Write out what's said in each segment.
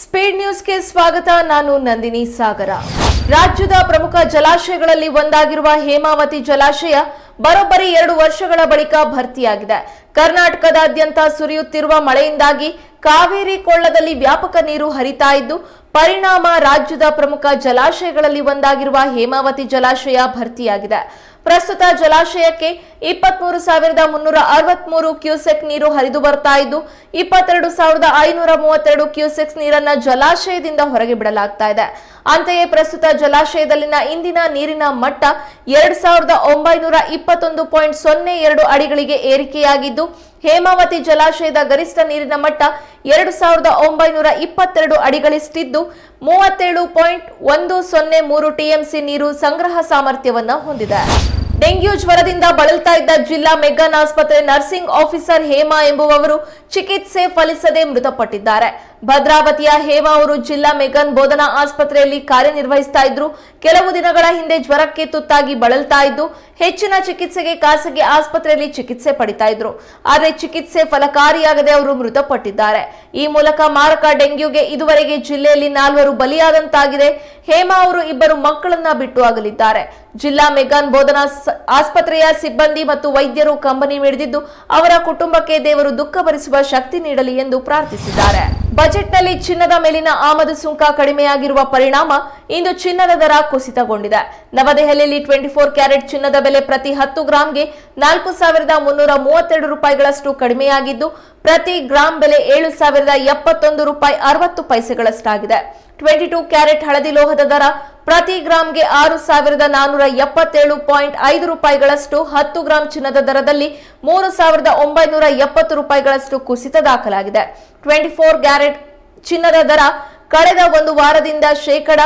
Speed ನ್ಯೂಸ್ಗೆ ಸ್ವಾಗತ. ನಾನು ನಂದಿನಿ ಸಾಗರ. ರಾಜ್ಯದ ಪ್ರಮುಖ ಜಲಾಶಯಗಳಲ್ಲಿ ಒಂದಾಗಿರುವ ಹೇಮಾವತಿ ಜಲಾಶಯ ಬರೋಬ್ಬರಿ ಎರಡು ವರ್ಷಗಳ ಬಳಿಕ ಭರ್ತಿಯಾಗಿದೆ. ಕರ್ನಾಟಕದಾದ್ಯಂತ ಸುರಿಯುತ್ತಿರುವ ಮಳೆಯಿಂದಾಗಿ ಕಾವೇರಿ ಕೊಳ್ಳದಲ್ಲಿ ವ್ಯಾಪಕ ನೀರು ಹರಿತಾ ಇದ್ದು, ಪರಿಣಾಮ ರಾಜ್ಯದ ಪ್ರಮುಖ ಜಲಾಶಯಗಳಲ್ಲಿ ಒಂದಾಗಿರುವ ಹೇಮಾವತಿ ಜಲಾಶಯ ಭರ್ತಿಯಾಗಿದೆ. ಪ್ರಸ್ತುತ ಜಲಾಶಯಕ್ಕೆ ಇಪ್ಪತ್ಮೂರು ಸಾವಿರದ ಮುನ್ನೂರ ಅರವತ್ಮೂರು ಕ್ಯೂಸೆಕ್ ನೀರು ಹರಿದು ಬರ್ತಾ ಇದ್ದು, ಇಪ್ಪತ್ತೆರಡು ಸಾವಿರದ ಐನೂರ ಮೂವತ್ತೆರಡು ಕ್ಯೂಸೆಕ್ಸ್ ನೀರನ್ನ ಜಲಾಶಯದಿಂದ ಹೊರಗೆ ಬಿಡಲಾಗ್ತಾ ಇದೆ. ಅಂತೆಯೇ ಪ್ರಸ್ತುತ ಜಲಾಶಯದಲ್ಲಿನ ಇಂದಿನ ನೀರಿನ ಮಟ್ಟ ಎರಡ್ ಸಾವಿರದ ಒಂಬೈನೂರ ಇಪ್ಪತ್ತೊಂದು ಪಾಯಿಂಟ್ ಸೊನ್ನೆ ಎರಡು ಅಡಿಗಳಿಗೆ ಏರಿಕೆಯಾಗಿದ್ದು ಹೇಮಾವತಿ ಜಲಾಶಯದ ಗರಿಷ್ಠ ನೀರಿನ ಮಟ್ಟ ಎರಡು ಸಾವಿರದ ಒಂಬೈನೂರ ಇಪ್ಪತ್ತೆರಡು ಅಡಿಗಳಿಷ್ಟಿದ್ದು ಮೂವತ್ತೇಳು ಪಾಯಿಂಟ್ ಒಂದು ಸೊನ್ನೆ ಮೂರು ಟಿಎಂಸಿ ನೀರು ಸಂಗ್ರಹ ಸಾಮರ್ಥ್ಯವನ್ನು ಹೊಂದಿದೆ. ಡೆಂಗ್ಯೂ ಜ್ವರದಿಂದ ಬಳಲ್ತಾ ಇದ್ದ ಜಿಲ್ಲಾ ಮೆಗ್ಗಾನ್ ಆಸ್ಪತ್ರೆ ನರ್ಸಿಂಗ್ ಆಫೀಸರ್ ಹೇಮಾ ಎಂಬುವವರು ಚಿಕಿತ್ಸೆ ಫಲಿಸದೆ ಮೃತಪಟ್ಟಿದ್ದಾರೆ. ಭದ್ರಾವತಿಯ ಹೇಮಾ ಅವರು ಜಿಲ್ಲಾ ಮೆಗನ್ ಬೋಧನಾ ಆಸ್ಪತ್ರೆಯಲ್ಲಿ ಕಾರ್ಯನಿರ್ವಹಿಸ್ತಾ ಇದ್ರು. ಕೆಲವು ದಿನಗಳ ಹಿಂದೆ ಜ್ವರಕ್ಕೆ ತುತ್ತಾಗಿ ಬಳಲ್ತಾ ಇದ್ದು, ಹೆಚ್ಚಿನ ಚಿಕಿತ್ಸೆಗೆ ಖಾಸಗಿ ಆಸ್ಪತ್ರೆಯಲ್ಲಿ ಚಿಕಿತ್ಸೆ ಪಡಿತಾ ಇದ್ರು. ಆದರೆ ಚಿಕಿತ್ಸೆ ಫಲಕಾರಿಯಾಗದೆ ಅವರು ಮೃತಪಟ್ಟಿದ್ದಾರೆ. ಈ ಮೂಲಕ ಮಾರಕ ಡೆಂಗ್ಯೂಗೆ ಇದುವರೆಗೆ ಜಿಲ್ಲೆಯಲ್ಲಿ ನಾಲ್ವರು ಬಲಿಯಾದಂತಾಗಿದೆ. ಹೇಮಾ ಅವರು ಇಬ್ಬರು ಮಕ್ಕಳನ್ನ ಬಿಟ್ಟು ಆಗಲಿದ್ದಾರೆ ಜಿಲ್ಲಾ ಮೆಗಾನ್ ಬೋಧನಾ ಆಸ್ಪತ್ರೆಯ ಸಿಬ್ಬಂದಿ ಮತ್ತು ವೈದ್ಯರು ಕಂಬನಿ ಮಿಡಿದಿದ್ದು ಅವರ ಕುಟುಂಬಕ್ಕೆ ದೇವರು ದುಃಖ ಭರಿಸುವ ಶಕ್ತಿ ನೀಡಲಿ ಎಂದು ಪ್ರಾರ್ಥಿಸಿದ್ದಾರೆ. ಬಜೆಟ್ನಲ್ಲಿ ಚಿನ್ನದ ಮೇಲಿನ ಆಮದು ಸುಂಕ ಕಡಿಮೆಯಾಗಿರುವ ಪರಿಣಾಮ ಇಂದು ಚಿನ್ನದ ದರ ಕುಸಿತಗೊಂಡಿದೆ. ನವದೆಹಲಿಯಲ್ಲಿ ಟ್ವೆಂಟಿ ಫೋರ್ ಕ್ಯಾರೆಟ್ ಚಿನ್ನದ ಬೆಲೆ ಪ್ರತಿ ಹತ್ತು ಗ್ರಾಂಗೆ ನಾಲ್ಕು ಸಾವಿರದ ಮುನ್ನೂರ ಮೂವತ್ತೆರಡು ರೂಪಾಯಿಗಳಷ್ಟು ಕಡಿಮೆಯಾಗಿದ್ದು, ಪ್ರತಿ ಗ್ರಾಂ ಬೆಲೆ ಏಳು ಸಾವಿರದ ಎಪ್ಪತ್ತೊಂದು ರೂಪಾಯಿ ಅರವತ್ತು ಪೈಸೆಗಳಷ್ಟಾಗಿದೆ. ಟ್ವೆಂಟಿ ಟೂ ಕ್ಯಾರೆಟ್ ಹಳದಿ ಲೋಹದ ದರ ಪ್ರತಿ ಗ್ರಾಂಗೆ ಆರು ಸಾವಿರದ ನಾನೂರ ಎಪ್ಪತ್ತೇಳು ಪಾಯಿಂಟ್ ಐದು ರೂಪಾಯಿಗಳಷ್ಟು ಹತ್ತು ಗ್ರಾಂ ಚಿನ್ನದ ದರದಲ್ಲಿ ಮೂರು ಸಾವಿರದ ಒಂಬೈನೂರ ಎಪ್ಪತ್ತು ರೂಪಾಯಿಗಳಷ್ಟು ಕುಸಿತ ದಾಖಲಾಗಿದೆ. ಟ್ವೆಂಟಿ ಫೋರ್ ಕ್ಯಾರೆಟ್ ಚಿನ್ನದ ದರ ಕಳೆದ ಒಂದು ವಾರದಿಂದ ಶೇಕಡ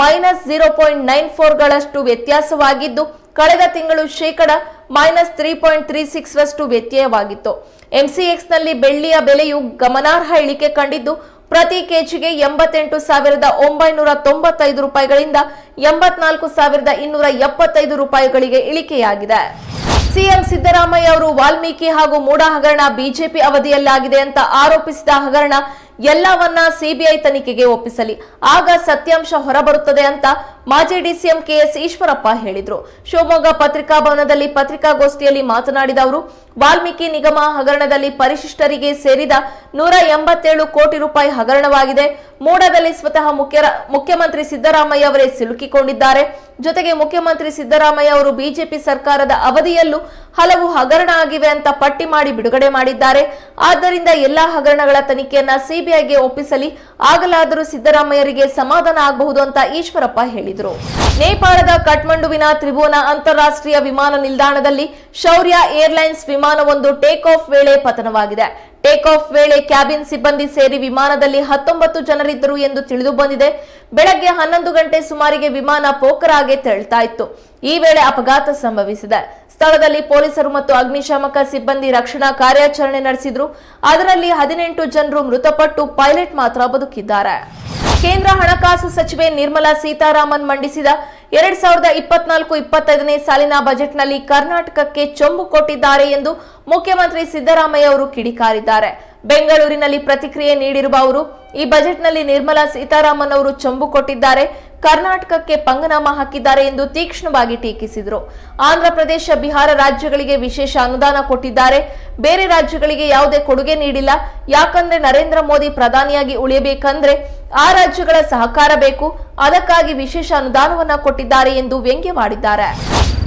ಮೈನಸ್ ಜೀರೋ ಪಾಯಿಂಟ್ ನೈನ್ ಫೋರ್ಗಳಷ್ಟು ವ್ಯತ್ಯಾಸವಾಗಿದ್ದು, ಕಳೆದ ತಿಂಗಳು ಶೇಕಡ minus three point three six ರಷ್ಟು ವ್ಯತ್ಯಯವಾಗಿತ್ತು. ಎಂಸಿಎಕ್ಸ್ನಲ್ಲಿ ಬೆಳ್ಳಿಯ ಬೆಲೆಯು ಗಮನಾರ್ಹ ಇಳಿಕೆ ಕಂಡಿದ್ದು ಪ್ರತಿ ಕೆಜಿಗೆ ಎಂಬತ್ತೆಂಟು ಸಾವಿರದ ಒಂಬೈನೂರ ತೊಂಬತ್ತೈದು ರೂಪಾಯಿಗಳಿಂದ ಎಂಬತ್ನಾಲ್ಕು ಸಾವಿರದ ಇನ್ನೂರ ಎಪ್ಪತ್ತೈದು ರೂಪಾಯಿಗಳಿಗೆ ಇಳಿಕೆಯಾಗಿದೆ. ಸಿಎಂ ಸಿದ್ದರಾಮಯ್ಯ ಅವರು ವಾಲ್ಮೀಕಿ ಹಾಗೂ ಮೂಡ ಹಗರಣ ಬಿಜೆಪಿ ಅವಧಿಯಲ್ಲಾಗಿದೆ ಅಂತ ಆರೋಪಿಸಿದ ಹಗರಣ ಎಲ್ಲವನ್ನ ಸಿಬಿಐ ತನಿಖೆಗೆ ಒಪ್ಪಿಸಲಿ. ಆಗ ಸತ್ಯಾಂಶ ಹೊರಬರುತ್ತದೆ ಅಂತ ಮಾಜಿ ಡಿಸಿಎಂ ಕೆಎಸ್ ಈಶ್ವರಪ್ಪ ಹೇಳಿದ್ರು. ಶಿವಮೊಗ್ಗ ಪತ್ರಿಕಾ ಭವನದಲ್ಲಿ ಪತ್ರಿಕಾಗೋಷ್ಠಿಯಲ್ಲಿ ಮಾತನಾಡಿದ ಅವರು, ವಾಲ್ಮೀಕಿ ನಿಗಮ ಹಗರಣದಲ್ಲಿ ಪರಿಶಿಷ್ಟರಿಗೆ ಸೇರಿದ ನೂರ ಎಂಬತ್ತೇಳು ಕೋಟಿ ರೂಪಾಯಿ ಹಗರಣವಾಗಿದೆ. ಮೂಡದಲ್ಲಿ ಸ್ವತಃ ಮುಖ್ಯ ಮುಖ್ಯಮಂತ್ರಿ ಸಿದ್ದರಾಮಯ್ಯ ಅವರೇ ಸಿಲುಕಿಕೊಂಡಿದ್ದಾರೆ. ಜೊತೆಗೆ ಮುಖ್ಯಮಂತ್ರಿ ಸಿದ್ದರಾಮಯ್ಯ ಅವರು ಬಿಜೆಪಿ ಸರ್ಕಾರದ ಅವಧಿಯಲ್ಲೂ ಹಲವು ಹಗರಣ ಆಗಿವೆ ಅಂತ ಪಟ್ಟಿ ಮಾಡಿ ಬಿಡುಗಡೆ ಮಾಡಿದ್ದಾರೆ. ಆದ್ದರಿಂದ ಎಲ್ಲಾ ಹಗರಣಗಳ ತನಿಖೆಯನ್ನ ಸಿಬಿಐಗೆ ಒಪ್ಪಿಸಲಿ, ಆಗಲಾದರೂ ಸಿದ್ದರಾಮಯ್ಯರಿಗೆ ಸಮಾಧಾನ ಆಗಬಹುದು ಅಂತ ಈಶ್ವರಪ್ಪ ಹೇಳಿದರು ನೇಪಾಳದ ಕಠ್ಮಂಡುವಿನ ತ್ರಿಭುವನ ಅಂತಾರಾಷ್ಟ್ರೀಯ ವಿಮಾನ ನಿಲ್ದಾಣದಲ್ಲಿ ಶೌರ್ಯ ಏರ್ಲೈನ್ಸ್ ವಿಮಾನವೊಂದು ಟೇಕ್ ಆಫ್ ವೇಳೆ ಪತನವಾಗಿದೆ. ಟೇಕ್ ಆಫ್ ವೇಳೆ ಕ್ಯಾಬಿನ್ ಸಿಬ್ಬಂದಿ ಸೇರಿ ವಿಮಾನದಲ್ಲಿ ಹತ್ತೊಂಬತ್ತು ಜನರಿದ್ದರು ಎಂದು ತಿಳಿದು ಬಂದಿದೆ. ಬೆಳಗ್ಗೆ ಹನ್ನೊಂದು ಗಂಟೆ ಸುಮಾರಿಗೆ ವಿಮಾನ ಪೋಖರಾಗೆ ತೆರಳ್ತಾ ಇತ್ತು. ಈ ವೇಳೆ ಅಪಘಾತ ಸಂಭವಿಸಿದೆ. ಸ್ಥಳದಲ್ಲಿ ಪೊಲೀಸರು ಮತ್ತು ಅಗ್ನಿಶಾಮಕ ಸಿಬ್ಬಂದಿ ರಕ್ಷಣಾ ಕಾರ್ಯಾಚರಣೆ ನಡೆಸಿದ್ರು. ಅದರಲ್ಲಿ ಹದಿನೆಂಟು ಜನರು ಮೃತಪಟ್ಟು ಪೈಲಟ್ ಮಾತ್ರ ಬದುಕಿದ್ದಾರೆ. ಕೇಂದ್ರ ಹಣಕಾಸು ಸಚಿವೆ ನಿರ್ಮಲಾ ಸೀತಾರಾಮನ್ ಮಂಡಿಸಿದ ಎರಡ್ ಸಾವಿರದ ಇಪ್ಪತ್ನಾಲ್ಕು ಇಪ್ಪತ್ತೈದನೇ ಸಾಲಿನ ಬಜೆಟ್ನಲ್ಲಿ ಕರ್ನಾಟಕಕ್ಕೆ ಚೊಂಬು ಕೊಟ್ಟಿದ್ದಾರೆ ಎಂದು ಮುಖ್ಯಮಂತ್ರಿ ಸಿದ್ದರಾಮಯ್ಯ ಅವರು ಕಿಡಿಕಾರಿದ್ದಾರೆ. ಬೆಂಗಳೂರಿನಲ್ಲಿ ಪ್ರತಿಕ್ರಿಯೆ ನೀಡಿರುವ ಅವರು, ಈ ಬಜೆಟ್ನಲ್ಲಿ ನಿರ್ಮಲಾ ಸೀತಾರಾಮನ್ ಅವರು ಚಂಬು ಕೊಟ್ಟಿದ್ದಾರೆ, ಕರ್ನಾಟಕಕ್ಕೆ ಪಂಗನಾಮ ಹಾಕಿದ್ದಾರೆ ಎಂದು ತೀಕ್ಷ್ಣವಾಗಿ ಟೀಕಿಸಿದರು. ಆಂಧ್ರಪ್ರದೇಶ ಬಿಹಾರ ರಾಜ್ಯಗಳಿಗೆ ವಿಶೇಷ ಅನುದಾನ ಕೊಟ್ಟಿದ್ದಾರೆ. ಬೇರೆ ರಾಜ್ಯಗಳಿಗೆ ಯಾವುದೇ ಕೊಡುಗೆ ನೀಡಿಲ್ಲ. ಯಾಕಂದ್ರೆ ನರೇಂದ್ರ ಮೋದಿ ಪ್ರಧಾನಿಯಾಗಿ ಉಳಿಯಬೇಕಂದ್ರೆ ಆ ರಾಜ್ಯಗಳ ಸಹಕಾರ ಬೇಕು. ಅದಕ್ಕಾಗಿ ವಿಶೇಷ ಅನುದಾನವನ್ನ ಕೊಟ್ಟಿದ್ದಾರೆ ಎಂದು ವ್ಯಂಗ್ಯವಾಡಿದ್ದಾರೆ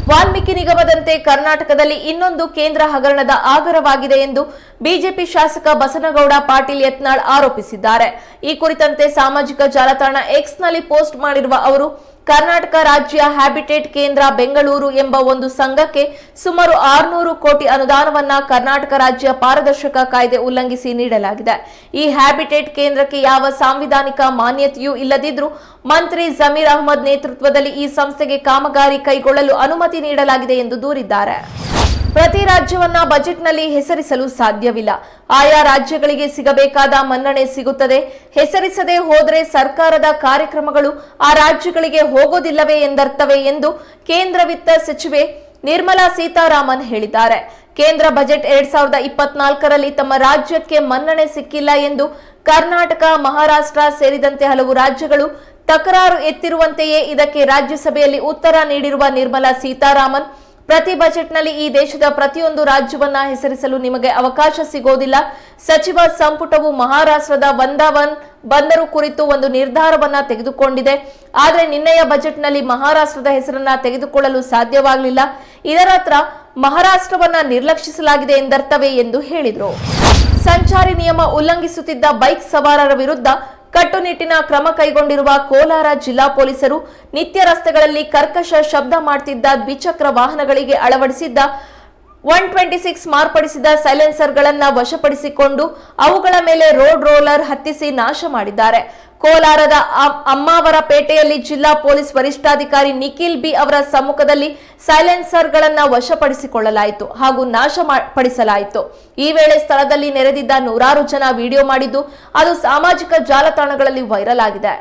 ವಾಲ್ಮೀಕಿ ನಿಗಮದಂತೆ ಕರ್ನಾಟಕದಲ್ಲಿ ಇನ್ನೊಂದು ಕೇಂದ್ರ ಹಗರಣದ ಆಗರವಾಗಿದೆ ಎಂದು ಬಿಜೆಪಿ ಶಾಸಕ ಬಸನಗೌಡ ಪಾಟೀಲ್ ಯತ್ನಾಳ್ ಆರೋಪಿಸಿದ್ದಾರೆ. ಈ ಕುರಿತಂತೆ ಸಾಮಾಜಿಕ ಜಾಲತಾಣ ಎಕ್ಸ್ನಲ್ಲಿ ಪೋಸ್ಟ್ ಮಾಡಿರುವ ಅವರು ಕರ್ನಾಟಕ ರಾಜ್ಯ ಹ್ಯಾಬಿಟೇಟ್ ಕೇಂದ್ರ ಬೆಂಗಳೂರು ಎಂಬ ಒಂದು ಸಂಘಕ್ಕೆ ಸುಮಾರು ಆರುನೂರು ಕೋಟಿ ಅನುದಾನವನ್ನ ಕರ್ನಾಟಕ ರಾಜ್ಯ ಪಾರದರ್ಶಕ ಕಾಯ್ದೆ ಉಲ್ಲಂಘಿಸಿ ನೀಡಲಾಗಿದೆ. ಈ ಹ್ಯಾಬಿಟೇಟ್ ಕೇಂದ್ರಕ್ಕೆ ಯಾವ ಸಾಂವಿಧಾನಿಕ ಮಾನ್ಯತೆಯೂ ಇಲ್ಲದಿದ್ರೂ ಮಂತ್ರಿ ಜಮೀರ್ ಅಹಮದ್ ನೇತೃತ್ವದಲ್ಲಿ ಈ ಸಂಸ್ಥೆಗೆ ಕಾಮಗಾರಿ ಕೈಗೊಳ್ಳಲು ಅನುಮತಿ ನೀಡಲಾಗಿದೆ ಎಂದು ದೂರಿದ್ದಾರೆ. ಪ್ರತಿ ರಾಜ್ಯವನ್ನ ಬಜೆಟ್ನಲ್ಲಿ ಹೆಸರಿಸಲು ಸಾಧ್ಯವಿಲ್ಲ. ಆಯಾ ರಾಜ್ಯಗಳಿಗೆ ಸಿಗಬೇಕಾದ ಮನ್ನಣೆ ಸಿಗುತ್ತದೆ. ಹೆಸರಿಸದೆ ಹೋದರೆ ಸರ್ಕಾರದ ಕಾರ್ಯಕ್ರಮಗಳು ಆ ರಾಜ್ಯಗಳಿಗೆ ಹೋಗೋದಿಲ್ಲವೇ ಎಂದರ್ಥವೇ ಎಂದು ಕೇಂದ್ರ ವಿತ್ತ ಸಚಿವೆ ನಿರ್ಮಲಾ ಸೀತಾರಾಮನ್ ಹೇಳಿದ್ದಾರೆ. ಕೇಂದ್ರ ಬಜೆಟ್ ಎರಡ್ ಸಾವಿರದ ಇಪ್ಪತ್ನಾಲ್ಕರಲ್ಲಿ ತಮ್ಮ ರಾಜ್ಯಕ್ಕೆ ಮನ್ನಣೆ ಸಿಕ್ಕಿಲ್ಲ ಎಂದು ಕರ್ನಾಟಕ, ಮಹಾರಾಷ್ಟ್ರ ಸೇರಿದಂತೆ ಹಲವು ರಾಜ್ಯಗಳು ತಕರಾರು ಎತ್ತಿರುವಂತೆಯೇ ಇದಕ್ಕೆ ರಾಜ್ಯಸಭೆಯಲ್ಲಿ ಉತ್ತರ ನೀಡಿರುವ ನಿರ್ಮಲಾ ಸೀತಾರಾಮನ್ ಪ್ರತಿ ಬಜೆಟ್ನಲ್ಲಿ ಈ ದೇಶದ ಪ್ರತಿಯೊಂದು ರಾಜ್ಯವನ್ನ ಹೆಸರಿಸಲು ನಿಮಗೆ ಅವಕಾಶ ಸಿಗೋದಿಲ್ಲ. ಸಚಿವ ಸಂಪುಟವು ಮಹಾರಾಷ್ಟ್ರದ ವಂದಾವನ್ ಬಂದರು ಕುರಿತು ಒಂದು ನಿರ್ಧಾರವನ್ನ ತೆಗೆದುಕೊಂಡಿದೆ. ಆದರೆ ನಿನ್ನೆಯ ಬಜೆಟ್ನಲ್ಲಿ ಮಹಾರಾಷ್ಟ್ರದ ಹೆಸರನ್ನ ತೆಗೆದುಕೊಳ್ಳಲು ಸಾಧ್ಯವಾಗಲಿಲ್ಲ. ಇದರ ಹತ್ರ ಮಹಾರಾಷ್ಟ್ರವನ್ನ ನಿರ್ಲಕ್ಷಿಸಲಾಗಿದೆ ಎಂದರ್ಥವೇ ಎಂದು ಹೇಳಿದರು. ಸಂಚಾರಿ ನಿಯಮ ಉಲ್ಲಂಘಿಸುತ್ತಿದ್ದ ಬೈಕ್ ಸವಾರರ ವಿರುದ್ಧ ಕಟ್ಟುನಿಟ್ಟಿನ ಕ್ರಮ ಕೈಗೊಂಡಿರುವ ಕೋಲಾರ ಜಿಲ್ಲಾ ಪೊಲೀಸರು ನಿತ್ಯ ರಸ್ತೆಗಳಲ್ಲಿ ಕರ್ಕಶ ಶಬ್ದ ಮಾಡ್ತಿದ್ದ ದ್ವಿಚಕ್ರ ವಾಹನಗಳಿಗೆ ಅಳವಡಿಸಿದ್ದ ಒನ್ ಟ್ವೆಂಟಿ ಸಿಕ್ಸ್ ಮಾರ್ಪಡಿಸಿದ ಸೈಲೆನ್ಸರ್ಗಳನ್ನ ವಶಪಡಿಸಿಕೊಂಡು ಅವುಗಳ ಮೇಲೆ ರೋಡ್ ರೋಲರ್ ಹತ್ತಿಸಿ ನಾಶ ಮಾಡಿದ್ದಾರೆ. ಕೋಲಾರದ ಅಮ್ಮಾವರ ಪೇಟೆಯಲ್ಲಿ ಜಿಲ್ಲಾ ಪೊಲೀಸ್ ವರಿಷ್ಠಾಧಿಕಾರಿ ನಿಖಿಲ್ ಬಿ ಅವರ ಸಮ್ಮುಖದಲ್ಲಿ ಸೈಲೆನ್ಸರ್ಗಳನ್ನ ವಶಪಡಿಸಿಕೊಳ್ಳಲಾಯಿತು ಹಾಗೂ ನಾಶ ಪಡಿಸಲಾಯಿತು ಈ ವೇಳೆ ಸ್ಥಳದಲ್ಲಿ ನೆರೆದಿದ್ದ ನೂರಾರು ಜನ ವಿಡಿಯೋ ಮಾಡಿದ್ದು ಅದು ಸಾಮಾಜಿಕ ಜಾಲತಾಣಗಳಲ್ಲಿ ವೈರಲ್ ಆಗಿದೆ.